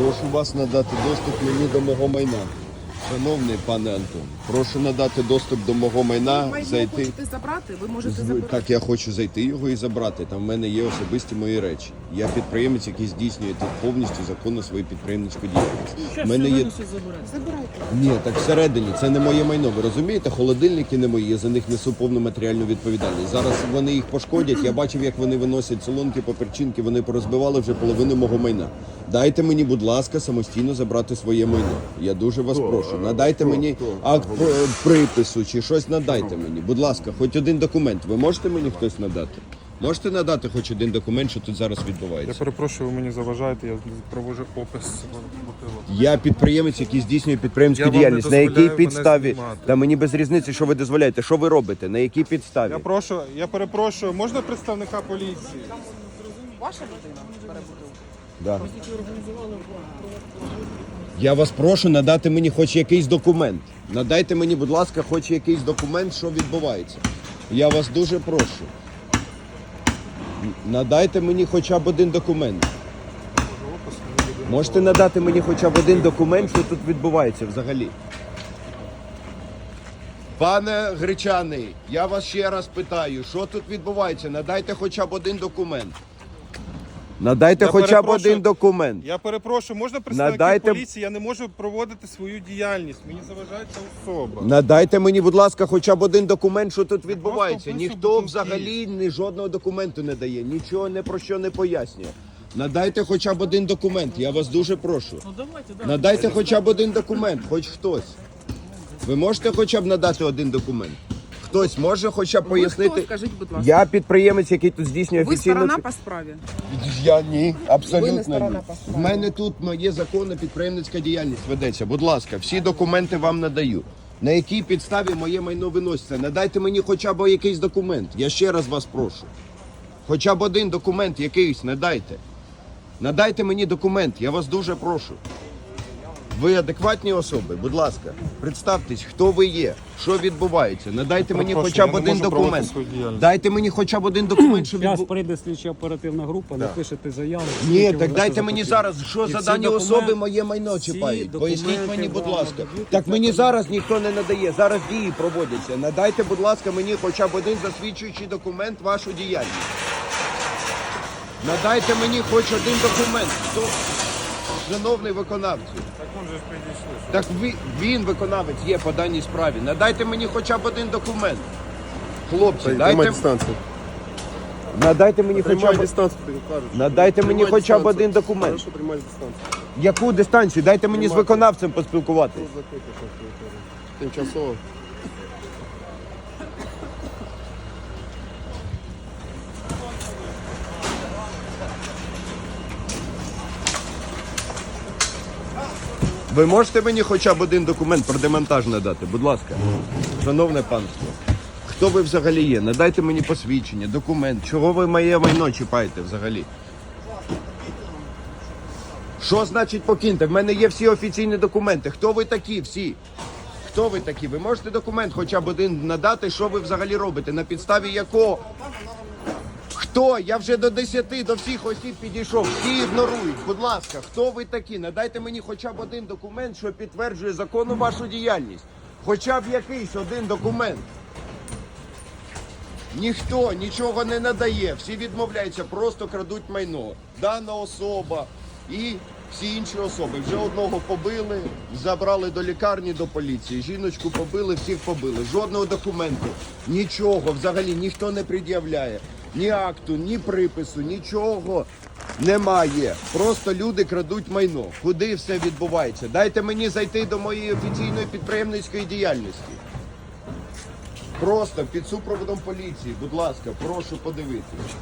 Прошу вас надати доступ мені до мого майна. Шановний пане Антон, прошу надати доступ до мого майна, Майно зайти. хочете забрати, ви можете забрати. Так, я хочу зайти його і забрати. Там в мене є особисті мої речі. Я підприємець, який здійснює тут повністю законно свою підприємницьку діяльність. В мене є Забирайте. ні, так всередині це не моє майно. Ви розумієте? Холодильники не мої. Я за них несу повну матеріальну відповідальність. Зараз вони їх пошкодять. Я бачив, як вони виносять солонки, поперчинки. Вони порозбивали вже половину мого майна. Дайте мені, будь ласка, самостійно забрати своє майно. Я дуже вас прошу. Надайте мені акт про- припису чи щось надайте мені. Будь ласка, хоч один документ. Ви можете мені хтось надати? Можете надати хоч один документ, що тут зараз Я відбувається? перепрошую, ви мені заважаєте, я проводжу опис бутилок. Я підприємець, який здійснює підприємську Я вам не діяльність. На якій дозволяю мене підставі? знімати. Та мені без різниці, що ви дозволяєте. Що ви робите? На якій підставі? Я прошу, я перепрошую, можна представника поліції? Ваша людина бере бутилку. Да. Я вас прошу надати мені хоч якийсь документ. Надайте мені, будь ласка, хоч якийсь документ, що відбувається. Я вас дуже прошу. Надайте мені хоча б один документ. Можете надати мені хоча б один документ, що тут відбувається взагалі. Пане Гречаний, я вас ще раз питаю, що тут відбувається? Надайте хоча б один документ. Надайте Я хоча б перепрошую. один документ. Я перепрошую, можна представників Надайте- поліції? Я не можу проводити свою діяльність. Мені заважає ця особа. Надайте мені, будь ласка, хоча б один документ, що тут відбувається. Ніхто бутилки. взагалі ні жодного документу не дає, нічого не про що не пояснює. Надайте хоча б один документ, я вас дуже прошу. Надайте хоча б один документ, хоч хтось. Ви можете хоча б надати один документ? Хтось може хоча б пояснити. скажіть, будь ласка. Я підприємець, який тут здійснює Ви офіційну. сторона по справі. Я ні, Ви абсолютно не сторона ні. по В мене тут моє законна підприємницька діяльність ведеться. Будь ласка, всі документи вам надаю. На якій підставі моє майно виноситься? Надайте мені хоча б якийсь документ. Я ще раз вас прошу. Хоча б один документ якийсь надайте. Надайте мені документ, я вас дуже прошу. Ви адекватні особи, будь ласка, представтесь, хто ви є, що відбувається. Надайте мені Перепрошую, хоча б не один можу проводити документ. свою діяльність. Дайте мені хоча б один документ, що Зараз прийде слідча оперативна група, напишете заяву. Ні, скільки так дайте це мені зараз, що І за всі дані документи- особи моє майно всі чіпають. Поясніть документи мені, будь вам ласка. надають, Так це мені зараз ніхто не надає. Зараз дії проводяться. Надайте, будь ласка, мені хоча б один засвідчуючий документ вашу діяльність. Надайте мені хоч один документ. Хто? Шановний виконавцю. Так он же ж підійшли. Так ви, він виконавець є по даній справі. Надайте мені хоча б один документ. Хлопці, Тримай дайте, дистанцію. надайте мені хоча Тримай б дистанцію, тобі кажуть. Надайте мені Тримай хоча б дистанцію. один документ. Хорошо, тримай дистанцію. Яку дистанцію? Дайте мені з виконавцем поспілкуватися. Закрити, що? Тимчасово. Ви можете мені хоча б один документ про демонтаж надати, будь ласка. Шановне панство, хто ви взагалі є? Надайте мені посвідчення, документ. Чого ви моє майно чіпаєте взагалі? Що значить покиньте? В мене є всі офіційні документи. Хто ви такі всі? Хто ви такі? Ви можете документ хоча б один надати, що ви взагалі робите? На підставі якого? Хто? Я вже до 10, до всіх осіб підійшов. Всі ігнорують. Будь ласка, хто ви такі? Надайте мені хоча б один документ, що підтверджує законну вашу діяльність. Хоча б якийсь один документ. Ніхто нічого не надає. Всі відмовляються, просто крадуть майно. Дана особа і всі інші особи. Вже одного побили, забрали до лікарні, до поліції. Жіночку побили, всіх побили. Жодного документу, нічого взагалі ніхто не пред'являє. Ні акту, ні припису, нічого немає. Просто люди крадуть майно. Куди все відбувається? Дайте мені зайти до моєї офіційної підприємницької діяльності. Просто під супроводом поліції, будь ласка, прошу подивитися.